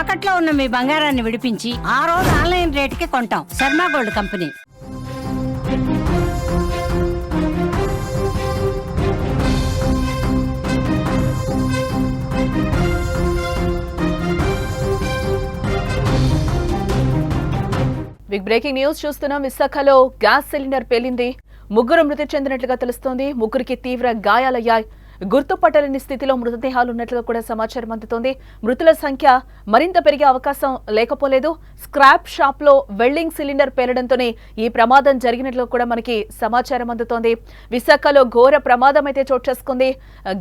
తాకట్లో ఉన్న మీ బంగారాన్ని విడిపించి ఆ రోజు ఆన్లైన్ రేటుకి కొంటాం. Sharma gold company. Big breaking news చూస్తున్నాం విశాఖలో. గ్యాస్ సిలిండర్ పేలింది. ముగ్గురు మృతి చెందినట్లుగా తెలుస్తోంది. ముగ్గురికి తీవ్ర గాయాలయ్యాయి. గుర్తుపట్టలేని స్థితిలో మృతదేహాలు ఉన్నట్లుగా కూడా సమాచారం అందుతోంది. మృతుల సంఖ్య మరింత పెరిగే అవకాశం లేకపోలేదు. స్క్రాప్ షాప్లో వెల్డింగ్ సిలిండర్ పేలడంతోనే ఈ ప్రమాదం జరిగినట్లు కూడా మనకి సమాచారం అందుతోంది. విశాఖలో ఘోర ప్రమాదం అయితే చోటు చేసుకుంది.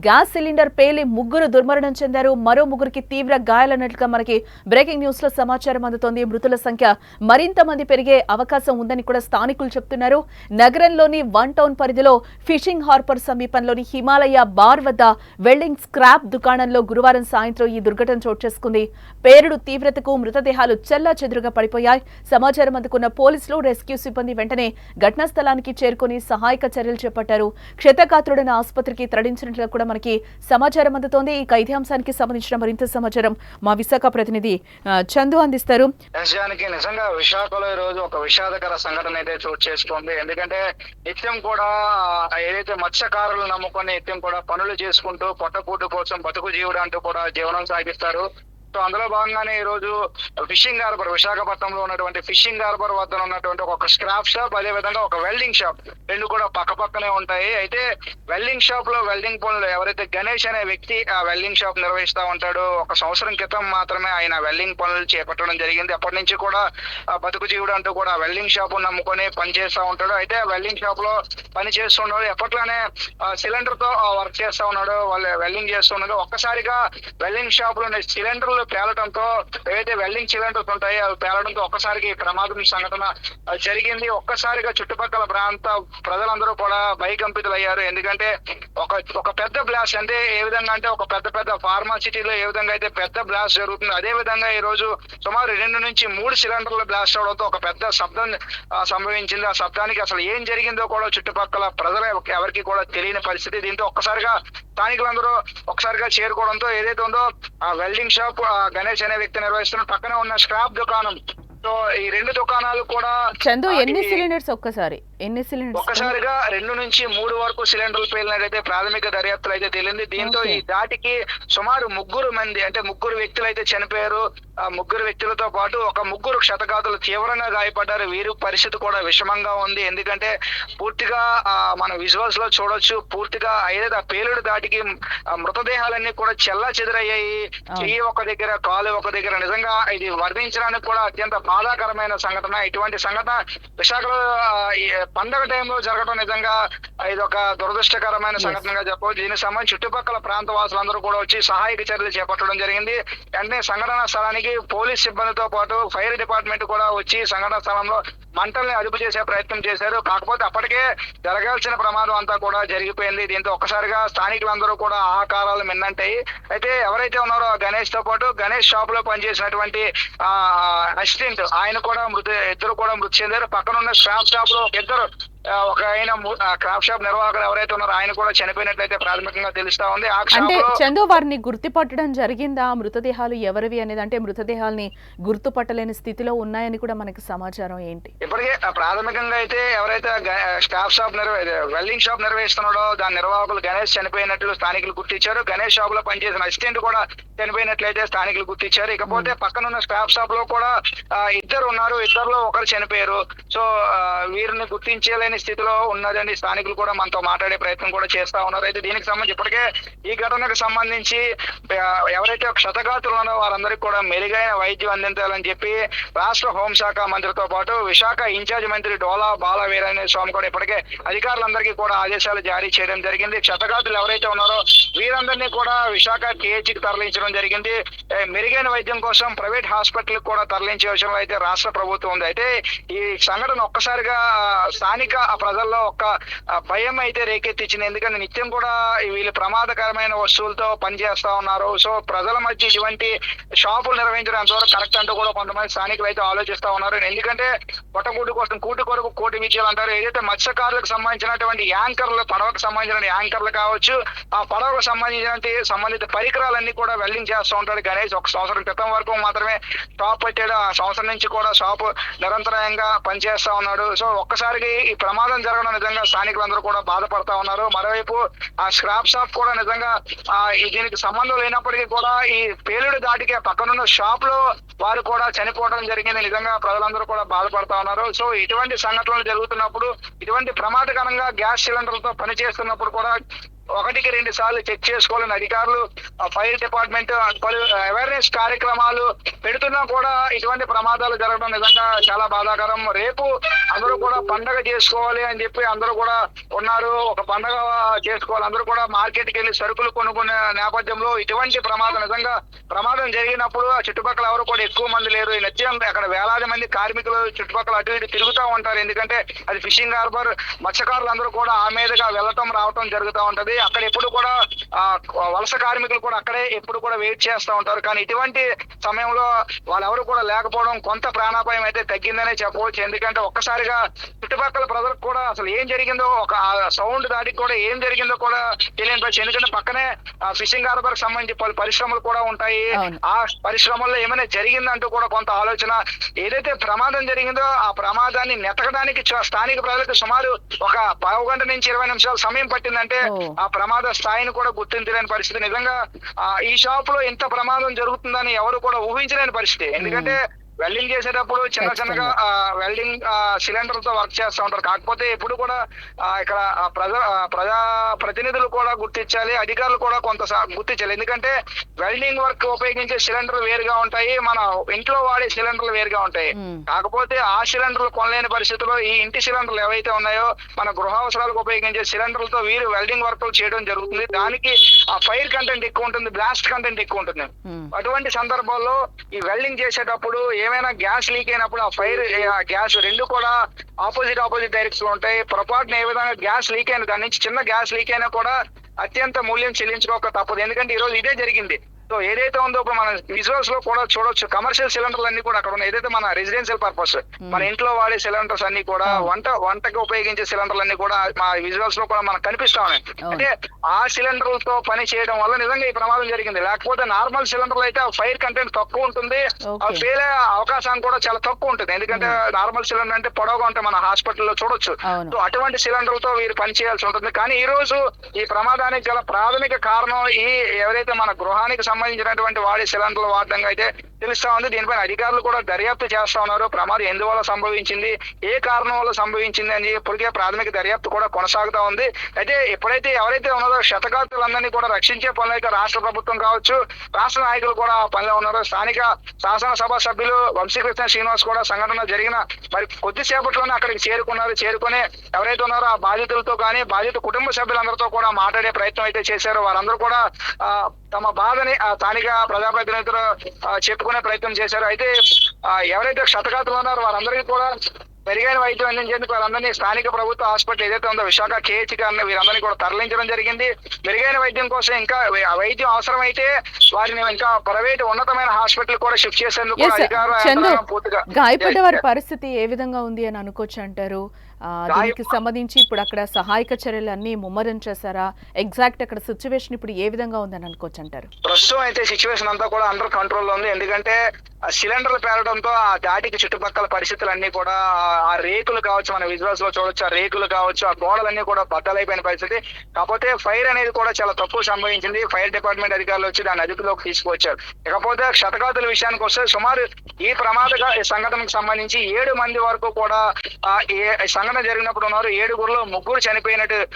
గ్యాస్ సిలిండర్ పేలి ముగ్గురు దుర్మరణం చెందారు. మరో ముగ్గురికి తీవ్ర గాయాలన్నట్లుగా మనకి బ్రేకింగ్ న్యూస్లో సమాచారం అందుతోంది. మృతుల సంఖ్య మరింత మంది పెరిగే అవకాశం ఉందని కూడా స్థానికులు చెప్తున్నారు. నగరంలోని వన్ టౌన్ పరిధిలో ఫిషింగ్ హార్బర్ సమీపంలోని హిమాలయ బా బార్ వద్ద వెల్డింగ్ స్క్రాప్ దుకాణంలో గురువారం సాయంత్రం ఈ దుర్ఘటన చోటు చేసుకుంది. పేరుడు తీవ్రతకు మృతదేహాలు చెల్లా చెదురుగా పడిపోయాయి. సమాచారం అందుకున్న పోలీసులు రెస్క్యూ సిబ్బంది వెంటనే ఘటనా స్థలానికి చేరుకుని సహాయక చర్యలు చేపట్టారు. క్షతగాత్రుడైన ఆసుపత్రికి తరలించినట్లు కూడా మనకి సమాచారం అందుతోంది. ఈ ఖైదీ అంశానికి సంబంధించిన మరింత సమాచారం మా విశాఖ ప్రతినిధి చందు అందిస్తారు. నిజానికి నిజంగా విశాఖలో ఈ రోజు ఒక విషాదకర సంఘటన అయితే చోటు చేసుకుంది. ఎందుకంటే నిత్యం కూడా ఏదైతే మత్స్యకారులు నమ్ముకొని నిత్యం కూడా పనులు చేసుకుంటూ పొట్టకూటు కోసం బతుకు జీవుడు అంటూ కూడా జీవనం సాగిస్తారు. సో అందులో భాగంగానే ఈ రోజు ఫిషింగ్ హార్బర్ విశాఖపట్నంలో ఉన్నటువంటి ఫిషింగ్ హార్బర్ వద్ద ఉన్నటువంటి ఒక స్క్రాప్ షాప్ అదే విధంగా ఒక వెల్డింగ్ షాప్. రెండు కూడా పక్క పక్కనే ఉంటాయి. అయితే వెల్డింగ్ షాప్లో వెల్డింగ్ పనులు ఎవరైతే గణేష్ అనే వ్యక్తి ఆ వెల్డింగ్ షాప్ నిర్వహిస్తా ఉంటాడో ఒక సంవత్సరం క్రితం మాత్రమే ఆయన వెల్డింగ్ పనులు చేపట్టడం జరిగింది. అప్పటి నుంచి కూడా బతుకు జీవుడు అంటూ కూడా వెల్డింగ్ షాప్ నమ్ముకొని పనిచేస్తా ఉంటాడు. అయితే ఆ వెల్డింగ్ షాప్లో పని చేస్తున్నాడు ఎప్పట్లోనే సిలిండర్తో వర్క్ చేస్తా ఉన్నాడు. వాళ్ళు వెల్డింగ్ చేస్తున్నాడు ఒక్కసారిగా వెల్డింగ్ షాప్లో సిలిండర్ సిలిండర్లు పేలటంతో ఏవైతే వెల్డింగ్ సిలిండర్స్ ఉంటాయో అవి పేలడంతో ఒక్కసారికి ప్రమాదం సంఘటన జరిగింది. ఒక్కసారిగా చుట్టుపక్కల ప్రాంత ప్రజలందరూ కూడా భయకంపితులు అయ్యారు ఎందుకంటే ఒక ఒక పెద్ద బ్లాస్ట్ అంటే ఏ విధంగా అంటే ఒక పెద్ద పెద్ద ఫార్మా సిటీలో ఏ విధంగా అయితే పెద్ద బ్లాస్ట్ జరుగుతుంది అదే విధంగా ఈ రోజు సుమారు రెండు నుంచి మూడు సిలిండర్లు బ్లాస్ట్ అవడంతో ఒక పెద్ద శబ్దం సంభవించింది. ఆ శబ్దానికి అసలు ఏం జరిగిందో కూడా చుట్టుపక్కల ప్రజల ఎవరికి కూడా తెలియని పరిస్థితి. దీంతో ఒక్కసారిగా స్థానికులందరూ ఒకసారిగా చేరుకోవడంతో ఏదైతే ఉందో ఆ వెల్డింగ్ షాప్ గణేష్ అనే వ్యక్తి నిర్వహిస్తున్న పక్కనే ఉన్న స్క్రాప్ దుకాణం. సో ఈ రెండు దుకాణాలు కూడా చందు ఎన్ని సిలిండర్స్ ఒక్కసారి? ఎన్ని సిలిండర్స్ ఒక్కసారిగా రెండు నుంచి మూడు వరకు సిలిండర్లు పేలినట్టయితే ప్రాథమిక దర్యాప్తులు అయితే తేలింది. దీంతో. ఈ దాటికి సుమారు ముగ్గురు మంది అంటే ముగ్గురు వ్యక్తులు అయితే చనిపోయారు. ఆ ముగ్గురు వ్యక్తులతో పాటు ఒక ముగ్గురు క్షతగాతులు తీవ్రంగా గాయపడ్డారు. వీరి పరిస్థితి కూడా విషమంగా ఉంది. ఎందుకంటే పూర్తిగా ఆ, మన విజువల్స్లో చూడొచ్చు. పూర్తిగా ఏదైతే ఆ పేలుడు దాటికి మృతదేహాలన్నీ కూడా చెల్లా చెదరయ్యాయి. చెయ్యి ఒక దగ్గర కాలు ఒక దగ్గర. నిజంగా ఇది వర్ణించడానికి కూడా అత్యంత బాధాకరమైన సంఘటన. ఇటువంటి సంఘటన విశాఖలో పండగ టైంలో జరగడం నిజంగా ఇది ఒక దురదృష్టకరమైన సంఘటనగా చెప్పవచ్చు. దీనికి సంబంధించి చుట్టుపక్కల ప్రాంత వాసులందరూ కూడా వచ్చి సహాయక చర్యలు చేపట్టడం జరిగింది. వెంటనే సంఘటన స్థలానికి పోలీస్ సిబ్బందితో పాటు ఫైర్ డిపార్ట్మెంట్ కూడా వచ్చి సంఘటన స్థలంలో మంటల్ని అదుపు చేసే ప్రయత్నం చేశారు. కాకపోతే అప్పటికే జరగాల్సిన ప్రమాదం అంతా కూడా జరిగిపోయింది. దీంతో ఒక్కసారిగా స్థానికులందరూ కూడా ఆకారాలు మిన్నంటాయి. అయితే ఎవరైతే ఉన్నారో గణేష్తో పాటు గణేష్ షాప్లో పనిచేసినటువంటి ఆ అసిస్టెంట్ ఆయన కూడా మృతి ఇద్దరు కూడా మృతి చెందారు. పక్కన ఉన్న స్క్రాప్ షాప్లో ఇద్దరు ఆ, ఒక ఆయన క్రాఫ్ట్ షాప్ నిర్వాహకులు ఎవరైతే ఉన్నారో ఆయన కూడా చనిపోయినట్లయితే ప్రాథమికంగా తెలుస్తా ఉంది. ఆ అంటే చందు వారిని గుర్తుపట్టడం జరిగిందా? మృతదేహాలు ఎవరివి అనేది అంటే మృతదేహాల్ని గుర్తుపట్టలేని స్థితిలో ఉన్నాయని కూడా మనకి సమాచారం ఏంటి? ఇప్పటికే ప్రాథమికంగా అయితే ఎవరైతే స్టాఫ్ షాప్ వెల్డింగ్ షాప్ నిర్వహిస్తున్నాడో దాని నిర్వాహకులు గణేష్ చనిపోయినట్లు స్థానికులు గుర్తించారు గణేష్ షాప్లో పనిచేసిన అసిస్టెంట్ కూడా చనిపోయినట్లయితే స్థానికులు గుర్తించారు ఇకపోతే పక్కన ఉన్న స్టాఫ్ షాప్లో కూడా ఇద్దరు ఉన్నారు. ఇద్దరులో ఒకరు చనిపోయారు. సో వీరిని గుర్తించలేని స్థితిలో ఉన్నదని స్థానికులు కూడా మనతో మాట్లాడే ప్రయత్నం కూడా చేస్తా ఉన్నారు. అయితే దీనికి సంబంధించి ఇప్పటికే ఈ ఘటనకు సంబంధించి ఎవరైతే క్షతగాతులు ఉన్నారో వారందరికీ కూడా మెరుగైన వైద్యం అందించాలని చెప్పి రాష్ట్ర హోంశాఖ మంత్రితో పాటు విశాఖ ఇన్ఛార్జ్ మంత్రి డోలా బాల వీరనే స్వామి కూడా ఇప్పటికే అధికారులందరికీ కూడా ఆదేశాలు జారీ చేయడం జరిగింది. క్షతగాతులు ఎవరైతే ఉన్నారో వీరందరినీ కూడా విశాఖ కేహెచ్కి తరలించడం జరిగింది. మెరుగైన వైద్యం కోసం ప్రైవేట్ హాస్పిటల్ కూడా తరలించే విషయంలో అయితే రాష్ట్ర ప్రభుత్వం ఉంది. అయితే ఈ సంఘటన ఒక్కసారిగా స్థానిక ఆ ప్రజల్లో ఒక భయం అయితే రేకెత్తించింది ఎందుకంటే నిత్యం కూడా వీళ్ళు ప్రమాదకరమైన వస్తువులతో పనిచేస్తా ఉన్నారు. సో ప్రజల మధ్య ఇటువంటి షాపులు నిర్వహించడం ఎంతవరకు కరెక్ట్ అంటూ కూడా కొంతమంది స్థానికులు అయితే ఆలోచిస్తా ఉన్నారు. ఎందుకంటే పొట్టకూటి కోసం కూటి కొరకు కోటి విజయాలు అంటారు. ఏదైతే మత్స్యకారులకు సంబంధించినటువంటి యాంకర్లు పడవకు సంబంధించిన యాంకర్లు కావచ్చు ఆ పడవకు సంబంధించినటువంటి సంబంధిత పరికరాలన్నీ కూడా వెల్డింగ్ చేస్తూ ఉంటాడు గణేష్. ఒక సంవత్సరం క్రితం వరకు మాత్రమే షాప్ పెట్టాడు. ఆ సంవత్సరం నుంచి కూడా షాప్ నిరంతరంగా పనిచేస్తా ఉన్నాడు. సో ఒక్కసారికి ఈ ప్రమాదం జరగడం నిజంగా స్థానికులందరూ కూడా బాధపడతా ఉన్నారు. మరోవైపు ఆ స్క్రాప్ షాప్ కూడా నిజంగా ఆ దీనికి సంబంధం లేనప్పటికీ కూడా ఈ పేలుడు దాటికి పక్కనున్న షాప్లో వారు కూడా చనిపోవడం జరిగింది. నిజంగా ప్రజలందరూ కూడా బాధపడతా ఉన్నారు. సో ఇటువంటి సంఘటనలు జరుగుతున్నప్పుడు ఇటువంటి ప్రమాదకరంగా గ్యాస్ సిలిండర్లతో పనిచేస్తున్నప్పుడు కూడా ఒకటికి రెండు సార్లు చెక్ చేసుకోవాలని అధికారులు ఫైర్ డిపార్ట్మెంట్ పలు అవేర్నెస్ కార్యక్రమాలు పెడుతున్నా కూడా ఇటువంటి ప్రమాదాలు జరగడం నిజంగా చాలా బాధాకరం. రేపు అందరూ కూడా పండగ చేసుకోవాలి అని చెప్పి అందరూ కూడా ఉన్నారు. ఒక పండగ చేసుకోవాలి. అందరూ కూడా మార్కెట్కి వెళ్ళి సరుకులు కొనుక్కునే నేపథ్యంలో ఇటువంటి ప్రమాదం నిజంగా ప్రమాదం జరిగినప్పుడు ఆ చుట్టుపక్కల ఎవరు కూడా ఎక్కువ మంది లేరు. ఈ నిత్యం అక్కడ వేలాది మంది కార్మికులు చుట్టుపక్కల అటు ఇటు తిరుగుతూ ఉంటారు. ఎందుకంటే అది ఫిషింగ్ హార్బర్ మత్స్యకారులు అందరూ కూడా ఆ మీదుగా వెళ్ళటం రావటం జరుగుతూ ఉంటది. అక్కడ ఎప్పుడు కూడా ఆ వలస కార్మికులు కూడా అక్కడే ఎప్పుడు కూడా వెయిట్ చేస్తూ ఉంటారు కానీ ఇటువంటి సమయంలో వాళ్ళెవరు కూడా లేకపోవడం కొంత ప్రాణాపాయం అయితే తగ్గిందనే చెప్పవచ్చు ఎందుకంటే ఒక్కసారిగా చుట్టుపక్కల ప్రజలకు కూడా అసలు ఏం జరిగిందో ఒక సౌండ్ దాటికి కూడా ఏం జరిగిందో కూడా తెలియని పరిస్థితి ఎందుకంటే పక్కనే ఫిషింగ్ హార్బర్ సంబంధించి పలు పరిశ్రమలు కూడా ఉంటాయి. ఆ పరిశ్రమల్లో ఏమైనా జరిగిందంటూ కూడా కొంత ఆలోచన ఏదైతే ప్రమాదం జరిగిందో ఆ ప్రమాదాన్ని నెతకడానికి స్థానిక ప్రజలకు సుమారు ఒక పావు గంట నుంచి ఇరవై నిమిషాలు సమయం పట్టిందంటే. ఆ ప్రమాద స్థాయిని కూడా గుర్తించలేని పరిస్థితి. నిజంగా ఆ, ఈ షాప్లో ఇంత ప్రమాదం జరుగుతుందని ఎవరు కూడా ఊహించలేని పరిస్థితి. ఎందుకంటే వెల్డింగ్ చేసేటప్పుడు చిన్న చిన్నగా వెల్డింగ్ సిలిండర్తో వర్క్ చేస్తూ ఉంటారు. కాకపోతే ఎప్పుడు కూడా ఇక్కడ ప్రజా ప్రజా ప్రతినిధులు కూడా గుర్తించాలి అధికారులు కూడా కొంత గుర్తించాలి. ఎందుకంటే వెల్డింగ్ వర్క్ ఉపయోగించే సిలిండర్లు వేరుగా ఉంటాయి మన ఇంట్లో వాడే సిలిండర్లు వేరుగా ఉంటాయి. కాకపోతే ఆ సిలిండర్లు కొనలేని పరిస్థితిలో ఈ ఇంటి సిలిండర్లు ఏవైతే ఉన్నాయో మన గృహ అవసరాలకు ఉపయోగించే సిలిండర్లతో వీరు వెల్డింగ్ వర్క్లు చేయడం జరుగుతుంది. దానికి ఆ ఫైర్ కంటెంట్ ఎక్కువ ఉంటుంది బ్లాస్ట్ కంటెంట్ ఎక్కువ ఉంటుంది. అటువంటి సందర్భాల్లో ఈ వెల్డింగ్ చేసేటప్పుడు ఏమైనా గ్యాస్ లీక్ అయినప్పుడు ఆ ఫైర్ ఆ గ్యాస్ రెండు కూడా ఆపోజిట్ ఆపోజిట్ డైరెక్షన్లో ఉంటాయి. పొరపాటున ఏ విధంగా గ్యాస్ లీక్ అయిన దాని నుంచి చిన్న గ్యాస్ లీక్ అయినా కూడా అత్యంత మూల్యం చెల్లించుకోక తప్పదు. ఎందుకంటే ఈ రోజు ఇదే జరిగింది. సో ఏదైతే ఉందో ఇప్పుడు మన విజువల్స్లో కూడా చూడొచ్చు కమర్షియల్ సిలిండర్లు అన్ని కూడా అక్కడ ఉన్నాయి. ఏదైతే మన రెసిడెన్షియల్ పర్పస్ మన ఇంట్లో వాడే సిలిండర్స్ అన్ని కూడా వంట వంటకి ఉపయోగించే సిలిండర్లు అన్ని కూడా మా విజువల్స్లో కూడా మనకు కనిపిస్తా ఉన్నాయి. అవును. అంటే ఆ సిలిండర్లతో పని చేయడం వల్ల నిజంగా ఈ ప్రమాదం జరిగింది. లేకపోతే నార్మల్ సిలిండర్లు అయితే ఫైర్ కంటెంట్ తక్కువ ఉంటుంది. ఫెయిల్ అయ్యే అవకాశం కూడా చాలా తక్కువ ఉంటుంది. ఎందుకంటే నార్మల్ సిలిండర్ అంటే పొడవుగా ఉంటే మన హాస్పిటల్లో చూడొచ్చు. సో అటువంటి సిలిండర్లతో వీరు పని చేయాల్సి ఉంటుంది. కానీ ఈ రోజు ఈ ప్రమాదానికి గల ప్రాథమిక కారణం ఈ ఎవరైతే మన గృహానికి సంబంధించినటువంటి వాడే సిలిండర్లు వాడడం అయితే తెలుస్తా ఉంది. దీనిపైన అధికారులు కూడా దర్యాప్తు చేస్తా ఉన్నారు. ప్రమాదం ఎందువల్ల సంభవించింది? ఏ కారణం వల్ల సంభవించింది అని ఇప్పటికే ప్రాథమిక దర్యాప్తు కూడా కొనసాగుతా ఉంది. అయితే ఎప్పుడైతే ఎవరైతే ఉన్నారో శతకాతులందరినీ కూడా రక్షించే పనులు అయితే రాష్ట్ర ప్రభుత్వం కావచ్చు రాష్ట్ర నాయకులు కూడా పనిలో ఉన్నారు. స్థానిక శాసనసభ సభ్యులు వంశీకృష్ణ శ్రీనివాస్ కూడా సంఘటన జరిగిన మరి కొద్దిసేపట్లోనే అక్కడికి చేరుకున్నారు. చేరుకుని ఎవరైతే ఉన్నారో ఆ బాధితులతో కానీ బాధిత కుటుంబ సభ్యులందరితో కూడా మాట్లాడే ప్రయత్నం అయితే చేశారు. వారందరూ కూడా తమ బాధని స్థానిక ప్రజాప్రతినిధులు చెప్పుకు చెప్పుకునే ప్రయత్నం చేశారు. అయితే ఎవరైతే క్షతగాతులు ఉన్నారో వారందరికీ కూడా మెరుగైన వైద్యం అందించేందుకు వారందరినీ స్థానిక ప్రభుత్వ హాస్పిటల్ ఏదైతే ఉందో విశాఖ కేహెచ్ గారిని వీరందరినీ కూడా తరలించడం జరిగింది. మెరుగైన వైద్యం కోసం ఇంకా వైద్యం అవసరమైతే వారిని ఇంకా ప్రైవేట్ ఉన్నతమైన హాస్పిటల్ కూడా షిఫ్ట్ చేసేందుకు అధికారులు పూర్తిగా గాయపడ్డ వారి పరిస్థితి ఏ విధంగా ఉంది అని అనుకోవచ్చు అంటారు? దీనికి సంబంధించి ఇప్పుడు అక్కడ సహాయక చర్యలు అన్ని ముమ్మరం చేశారా? ఎగ్జాక్ట్ అక్కడ సిచ్యువేషన్ ఇప్పుడు ఏ విధంగా ఉందని అనుకోవచ్చు అంటారు ప్రస్తుతం అయితే సిచ్యువేషన్ అంతా కూడా అండర్ కంట్రోల్లో ఉంది. ఎందుకంటే సిలిండర్లు పేరడంతో ఆ దాటికి చుట్టుపక్కల పరిస్థితులు అన్ని కూడా ఆ- రేకులు కావచ్చు మన విజువల్స్లో చూడొచ్చు ఆ రేకులు కావచ్చు ఆ గోడలన్నీ కూడా బద్దలైపోయిన పరిస్థితి. కాకపోతే ఫైర్ అనేది కూడా చాలా తక్కువ సంభవించింది. ఫైర్ డిపార్ట్మెంట్ అధికారులు వచ్చి దాన్ని అదుపులోకి తీసుకువచ్చారు. ఇకపోతే క్షతగాతుల విషయానికి వస్తే సుమారు ఈ ప్రమాద సంఘటనకు సంబంధించి ఏడు మంది వరకు కూడా ఏ సంఘటన జరిగినప్పుడు ఉన్నారు. ఏడుగురులో ముగ్గురు చనిపోయినట్టు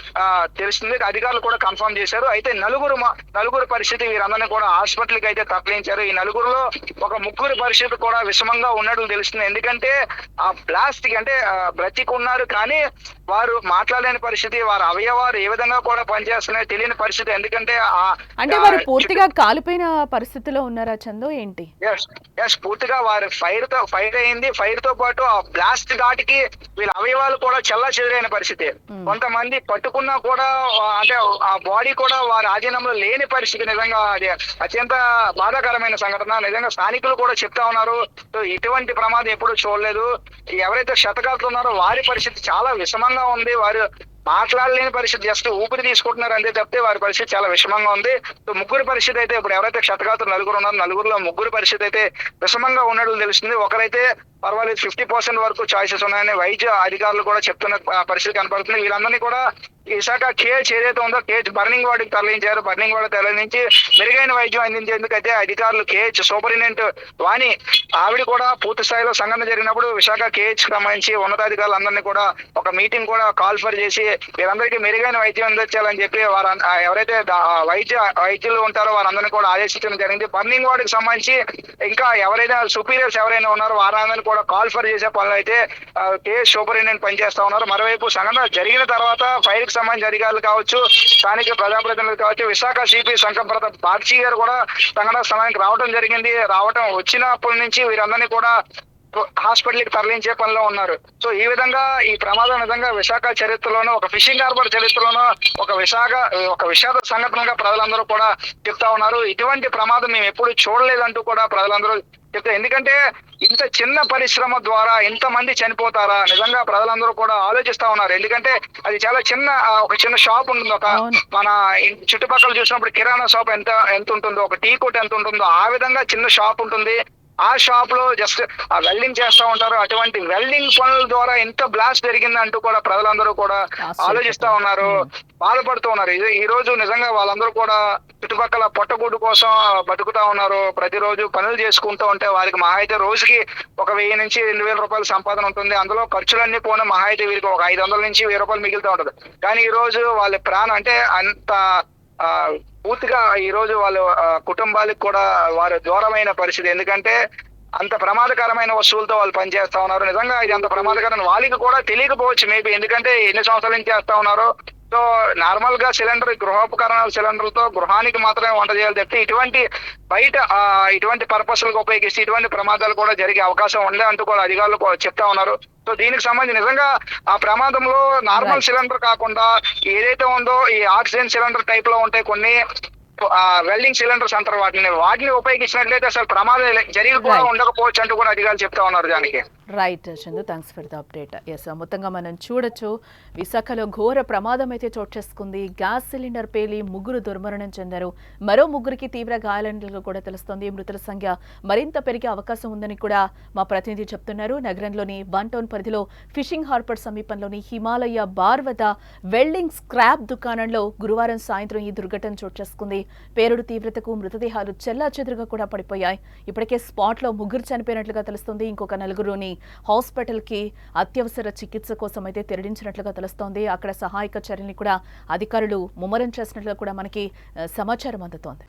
తెలుస్తుంది. అధికారులు కూడా కన్ఫర్మ్ చేశారు. అయితే నలుగురు నలుగురు పరిస్థితి వీరందరినీ కూడా హాస్పిటల్కి అయితే తరలించారు. ఈ నలుగురులో ఒక ముగ్గురు పరిస్థితి కూడా విషమంగా ఉన్నట్లు తెలుస్తుంది. ఎందుకంటే ఆ ప్లాస్టిక్ అంటే బ్రతికున్నారు కానీ వారు మాట్లాడలేని పరిస్థితి వారి అవయవాలు ఏ విధంగా కూడా పనిచేస్తున్నాయో తెలియని పరిస్థితి. ఎందుకంటే అంటే వారు పూర్తిగా కాలిపోయిన పరిస్థితిలో ఉన్నారా చందు ఏంటి? ఎస్ పూర్తిగా వారి ఫైర్తో ఫైర్ అయింది. ఫైర్తో పాటు ఆ బ్లాస్ట్ ఘాటికి వీళ్ళ అవయవాలు కూడా చల్ల చెదిరైన పరిస్థితి. కొంతమంది పట్టుకున్నా కూడా అంటే ఆ బాడీ కూడా వారి ఆధీనంలో లేని పరిస్థితి. నిజంగా అది అత్యంత బాధాకరమైన సంఘటన. నిజంగా స్థానికులు కూడా చెప్తా ఉన్నారు. సో ఇటువంటి ప్రమాదం ఎప్పుడు చూడలేదు. ఎవరైతే శతకాలు ఉన్నారో వారి పరిస్థితి చాలా విషమంగా ఉంది. వారు మాట్లాడలేని పరిస్థితి. జస్ట్ ఊపిరి తీసుకుంటున్నారు అంతే తప్పితే వారి పరిస్థితి చాలా విషమంగా ఉంది. సో ముగ్గురు పరిస్థితి అయితే ఇప్పుడు ఎవరైతే క్షతగాతులు నలుగురు ఉన్నారో నలుగురులో ముగ్గురు పరిస్థితి అయితే విషమంగా ఉన్నట్లు తెలుస్తుంది. ఒకరైతే పర్వాలేదు ఫిఫ్టీ పర్సెంట్ వరకు చాయిసెస్ ఉన్నాయని వైద్య అధికారులు కూడా చెప్తున్న పరిస్థితి కనపడుతుంది. వీళ్ళందరినీ కూడా ఈ కేజ్ ఏదైతే ఉందో కేజ్ బర్నింగ్ వాడికి తరలించారు బర్నింగ్ వార్డు తరలించి మెరుగైన వైద్యం అందించేందుకు అయితే అధికారులు కేహెచ్ సూపరింటెండెంట్ వాణి ఆవిడ కూడా పూర్తి స్థాయిలో సంఘటన జరిగినప్పుడు విశాఖ కేహెచ్ సంబంధించి ఉన్నతాధికారులు అందరినీ కూడా ఒక మీటింగ్ కూడా కాల్ఫర్ చేసి వీరందరికీ మెరుగైన వైద్యం అందించాలని చెప్పి వారు ఎవరైతే వైద్య వైద్యులు ఉంటారో వారందరినీ కూడా ఆదేశించడం జరిగింది. బర్నింగ్ వార్డుకి సంబంధించి ఇంకా ఎవరైనా సుపీరియర్స్ ఎవరైనా ఉన్నారో వారందరినీ కూడా కాల్ఫర్ చేసే పనులు అయితే కేఎస్ సూపరింటెండెంట్ పనిచేస్తా ఉన్నారు. మరోవైపు సంఘటన జరిగిన తర్వాత ఫైర్ సంబంధించిన అధికారులు కావచ్చు స్థానిక ప్రజాప్రతినిధులు కావచ్చు విశాఖ సిపి శంకరప్రత బాక్షి గారు కూడా సంఘటన స్థలానికి రావడం జరిగింది. రావడం వచ్చినప్పటి నుంచి వీరందరినీ కూడా హాస్పిటల్కి తరలించే పనిలో ఉన్నారు. సో ఈ విధంగా ఈ ప్రమాదం నిజంగా విశాఖ చరిత్రలోనూ ఒక ఫిషింగ్ హార్బర్ చరిత్రలోనూ ఒక విశాఖ ఒక విషాద సంఘటనగా ప్రజలందరూ కూడా చెప్తా ఉన్నారు. ఇటువంటి ప్రమాదం మేము ఎప్పుడు చూడలేదంటూ కూడా ప్రజలందరూ ఎందుకంటే ఇంత చిన్న పరిశ్రమ ద్వారా ఎంత మంది చనిపోతారా? నిజంగా ప్రజలందరూ కూడా ఆలోచిస్తా ఉన్నారు. ఎందుకంటే అది చాలా చిన్న ఒక చిన్న షాప్ ఉంటుంది. ఒక. మన చుట్టుపక్కల చూసినప్పుడు కిరాణా షాప్ ఎంత ఎంత ఉంటుందో ఒక టీ కొట్ ఎంత ఉంటుందో ఆ విధంగా చిన్న షాప్ ఉంటుంది. ఆ షాప్లో జస్ట్ ఆ వెల్డింగ్ చేస్తా ఉంటారు. అటువంటి వెల్డింగ్ పనుల ద్వారా ఎంత బ్లాస్ట్ జరిగింది అంటూ కూడా ప్రజలందరూ కూడా. ఆలోచిస్తా ఉన్నారు. బాధపడుతూ ఉన్నారు. ఇది ఈ రోజు నిజంగా వాళ్ళందరూ కూడా చుట్టుపక్కల పొట్టగూడు కోసం బతుకుతా ఉన్నారు. ప్రతిరోజు పనులు చేసుకుంటూ ఉంటే వారికి మహా అయితే రోజుకి ఒక వెయ్యి నుంచి రెండు వేల రూపాయల సంపాదన ఉంటుంది. అందులో ఖర్చులన్నీ పోయిన మహా అయితే వీరికి ఒక ఐదు వందల నుంచి వెయ్యి రూపాయలు మిగులుతూ ఉంటది. కానీ ఈ రోజు వాళ్ళ ప్రాణం అంటే అంత పూర్తిగా ఈ రోజు వాళ్ళ ఆ, కుటుంబాలకు కూడా వారు దూరమైన పరిస్థితి. ఎందుకంటే అంత ప్రమాదకరమైన వస్తువులతో వాళ్ళు పనిచేస్తా ఉన్నారు. నిజంగా ఇది అంత ప్రమాదకరం వాళ్ళకి కూడా తెలియకపోవచ్చు మేబీ. ఎందుకంటే ఎన్ని సంవత్సరాల నుంచి చేస్తా ఉన్నారో? సో నార్మల్గా సిలిండర్ గృహోపకరణాల సిలిండర్లతో గృహానికి మాత్రమే వంట చేయాలి తప్పితే ఇటువంటి బయట ఇటువంటి పర్పస్లకు ఉపయోగిస్తే ఇటువంటి ప్రమాదాలు కూడా జరిగే అవకాశం ఉండే అంటూ కూడా అధికారులు చెప్తా ఉన్నారు సో దీనికి సంబంధించి నిజంగా ఆ ప్రమాదంలో నార్మల్. సిలిండర్ కాకుండా ఏదైతే ఉందో ఈ ఆక్సిజన్ సిలిండర్ టైప్లో ఉంటాయి కొన్ని వెల్డింగ్ సిలిండర్స్ అంటారు వాటిని వాటిని ఉపయోగించినట్లయితే అసలు ప్రమాదం జరిగి కూడా. ఉండకపోవచ్చు అంటూ కూడా అధికారులు చెప్తా ఉన్నారు దానికి right Chandu thanks for the update yes మొత్తంగా మనం చూడొచ్చు. విశాఖలో ఘోర ప్రమాదం అయితే చోటు చేసుకుంది. గ్యాస్ సిలిండర్ పేలి ముగ్గురు దుర్మరణం చెందారు. మరో ముగ్గురికి తీవ్ర గాయాలైనట్లు కూడా తెలుస్తోంది. మృతుల సంఖ్య మరింత పెరిగే అవకాశం ఉందని కూడా మా ప్రతినిధి చెప్తున్నారు. నగరంలోని వన్ టౌన్ పరిధిలో ఫిషింగ్ హార్బర్ సమీపంలోని హిమాలయ బార్ వద్ద వెల్డింగ్ స్క్రాప్ దుకాణంలో గురువారం సాయంత్రం ఈ దుర్ఘటన చోటు చేసుకుంది. పేరుడు తీవ్రతకు మృతదేహాలు చెల్లా చెదురుగా కూడా పడిపోయాయి. ఇప్పటికే స్పాట్లో ముగ్గురు చనిపోయినట్లుగా తెలుస్తుంది. ఇంకొక నలుగురుని హాస్పిటల్కి అత్యవసర చికిత్స కోసం అయితే తెరడించినట్లుగా తెలుస్తోంది. అక్కడ సహాయక చర్యల్ని కూడా అధికారులు ముమ్మరం చేసినట్లుగా కూడా మనకి సమాచారం అందుతోంది.